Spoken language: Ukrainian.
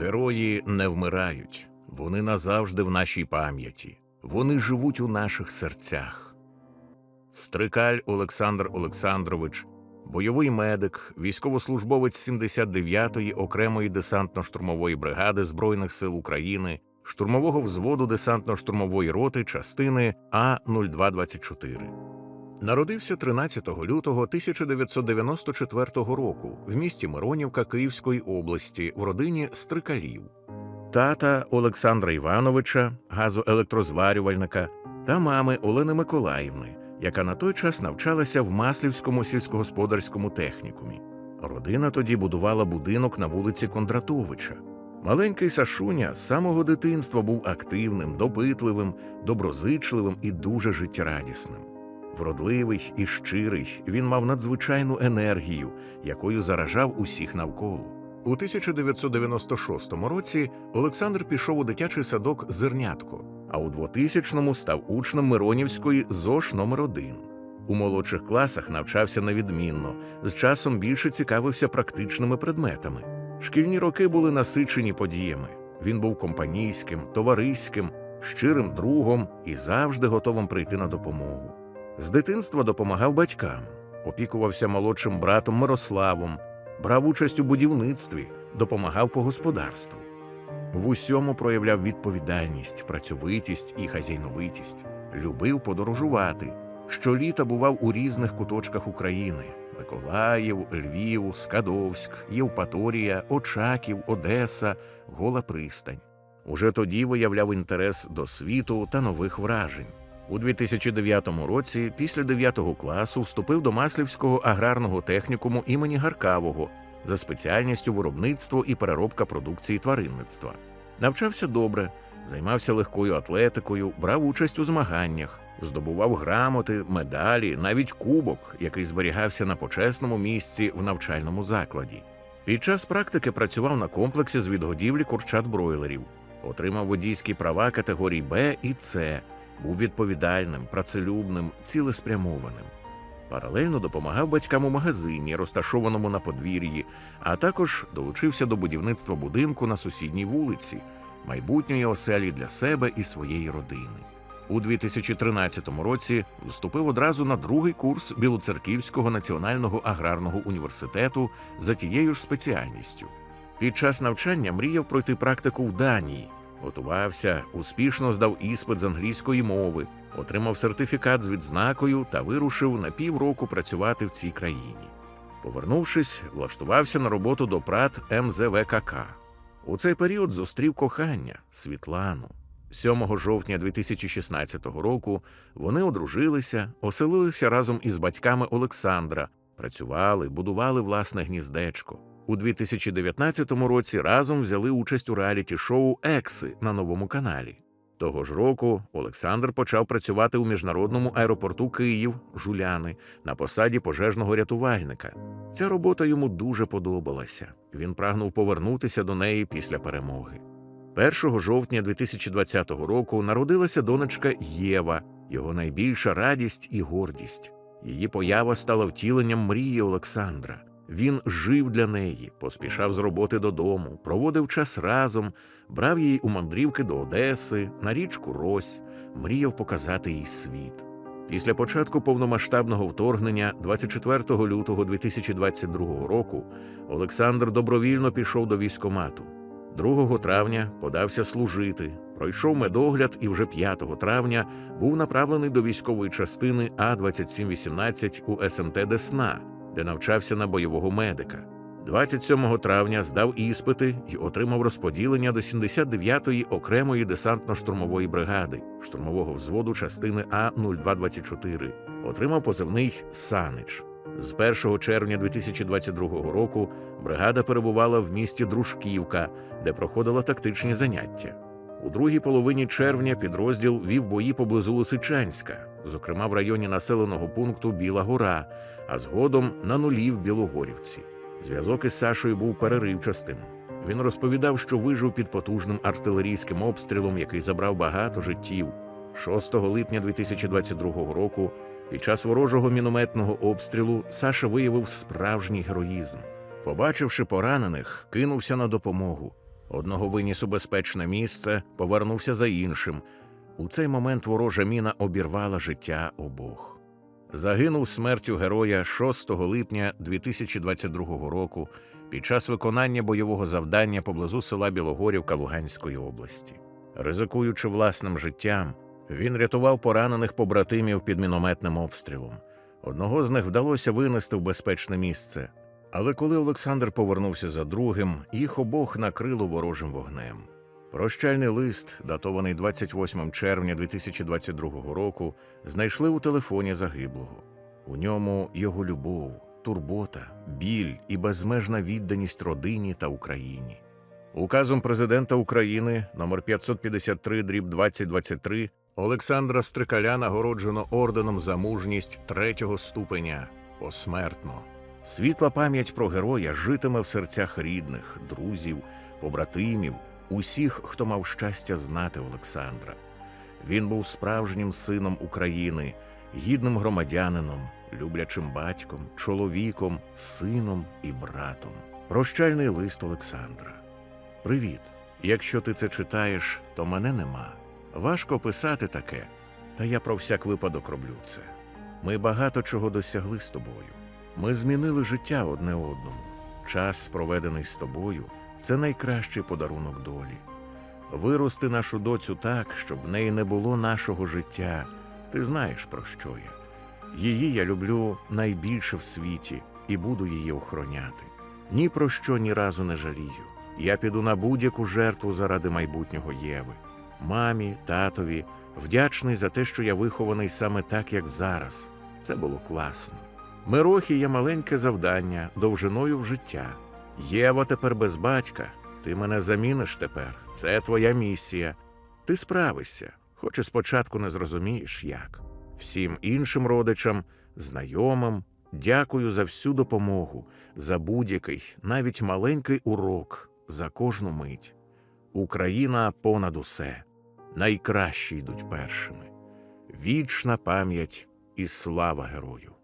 Герої не вмирають, вони назавжди в нашій пам'яті, вони живуть у наших серцях. Стрикаль Олександр Олександрович, бойовий медик, військовослужбовець 79-ї окремої десантно-штурмової бригади Збройних сил України, штурмового взводу десантно-штурмової роти частини А-0224. Народився 13 лютого 1994 року в місті Миронівка Київської області в родині Стрикалів. Тата Олександра Івановича, газоелектрозварювальника, та мами Олени Миколаївни, яка на той час навчалася в Маслівському сільськогосподарському технікумі. Родина тоді будувала будинок на вулиці Кондратовича. Маленький Сашуня з самого дитинства був активним, допитливим, доброзичливим і дуже життєрадісним. Вродливий і щирий, він мав надзвичайну енергію, якою заражав усіх навколо. У 1996 році Олександр пішов у дитячий садок Зернятко, а у 2000-му став учнем Миронівської ЗОШ номер 1 У молодших класах навчався невідмінно, з часом більше цікавився практичними предметами. Шкільні роки були насичені подіями. Він був компанійським, товариським, щирим другом і завжди готовим прийти на допомогу. З дитинства допомагав батькам, опікувався молодшим братом Мирославом, брав участь у будівництві, допомагав по господарству. В усьому проявляв відповідальність, працьовитість і хазяйновитість, любив подорожувати. Щоліта бував у різних куточках України: Миколаїв, Львів, Скадовськ, Євпаторія, Очаків, Одеса, Гола Пристань. Уже тоді виявляв інтерес до світу та нових вражень. У 2009 році, після 9 класу, вступив до Маслівського аграрного технікуму імені Гаркавого за спеціальністю виробництво і переробка продукції тваринництва. Навчався добре, займався легкою атлетикою, брав участь у змаганнях, здобував грамоти, медалі, навіть кубок, який зберігався на почесному місці в навчальному закладі. Під час практики працював на комплексі з відгодівлі курчат бройлерів, отримав водійські права категорій Б і С, був відповідальним, працелюбним, цілеспрямованим. Паралельно допомагав батькам у магазині, розташованому на подвір'ї, а також долучився до будівництва будинку на сусідній вулиці, майбутньої оселі для себе і своєї родини. У 2013 році вступив одразу на другий курс Білоцерківського національного аграрного університету за тією ж спеціальністю. Під час навчання мріяв пройти практику в Данії, готувався, успішно здав іспит з англійської мови, отримав сертифікат з відзнакою та вирушив на півроку працювати в цій країні. Повернувшись, влаштувався на роботу до ПРАТ МЗВКК. У цей період зустрів кохання Світлану. 7 жовтня 2016 року вони одружилися, оселилися разом із батьками Олександра, працювали, будували власне гніздечко. У 2019 році разом взяли участь у реаліті-шоу Екси на новому каналі. Того ж року Олександр почав працювати у міжнародному аеропорту Київ Жуляни на посаді пожежного рятувальника. Ця робота йому дуже подобалася. Він прагнув повернутися до неї після перемоги. 1 жовтня 2020 року народилася донечка Єва, його найбільша радість і гордість. Її поява стала втіленням мрії Олександра. Він жив для неї, поспішав з роботи додому, проводив час разом, брав її у мандрівки до Одеси, на річку Рось, мріяв показати їй світ. Після початку повномасштабного вторгнення, 24 лютого 2022 року, Олександр добровільно пішов до військомату. 2 травня подався служити, пройшов медогляд і вже 5 травня був направлений до військової частини А-2718 у СМТ Десна, де навчався на бойового медика. 27 травня здав іспити і отримав розподілення до 79-ї окремої десантно-штурмової бригади, штурмового взводу частини А-0224. Отримав позивний Санич. З 1 червня 2022 року бригада перебувала в місті Дружківка, де проходила тактичні заняття. У другій половині червня підрозділ вів бої поблизу Лисичанська, зокрема в районі населеного пункту Біла Гора, а згодом на нулі в Білогорівці. Зв'язок із Сашою був переривчастим. Він розповідав, що вижив під потужним артилерійським обстрілом, який забрав багато життів. 6 липня 2022 року, під час ворожого мінометного обстрілу, Саша виявив справжній героїзм. Побачивши поранених, кинувся на допомогу. Одного виніс у безпечне місце, повернувся за іншим. У цей момент ворожа міна обірвала життя обох. Загинув смертю героя 6 липня 2022 року під час виконання бойового завдання поблизу села Білогорівка Луганської області. Ризикуючи власним життям, він рятував поранених побратимів під мінометним обстрілом. Одного з них вдалося винести в безпечне місце. Але коли Олександр повернувся за другим, їх обох накрило ворожим вогнем. Прощальний лист, датований 28 червня 2022 року, знайшли у телефоні загиблого. У ньому його любов, турбота, біль і безмежна відданість родині та Україні. Указом президента України номер 553 дріб 2023 Олександра Стрикаля нагороджено орденом за мужність третього ступеня посмертно. Світла пам'ять про героя житиме в серцях рідних, друзів, побратимів, усіх, хто мав щастя знати Олександра. Він був справжнім сином України, гідним громадянином, люблячим батьком, чоловіком, сином і братом. Прощальний лист Олександра. Привіт. Якщо ти це читаєш, то мене нема. Важко писати таке, та я про всяк випадок роблю це. Ми багато чого досягли з тобою. Ми змінили життя одне одному. Час, проведений з тобою, це найкращий подарунок долі. Вирости нашу доцю так, щоб в неї не було нашого життя. Ти знаєш про що я. Її я люблю найбільше в світі і буду її охороняти. Ні про що ні разу не жалію. Я піду на будь-яку жертву заради майбутнього Єви. Мамі, татові, вдячний за те, що я вихований саме так, як зараз. Це було класно. Мирохі є маленьке завдання довжиною в життя. Єва тепер без батька. Ти мене заміниш тепер. Це твоя місія. Ти справишся, хоч і спочатку не зрозумієш як. Всім іншим родичам, знайомим, дякую за всю допомогу, за будь-який, навіть маленький урок, за кожну мить. Україна понад усе. Найкращі йдуть першими. Вічна пам'ять і слава герою.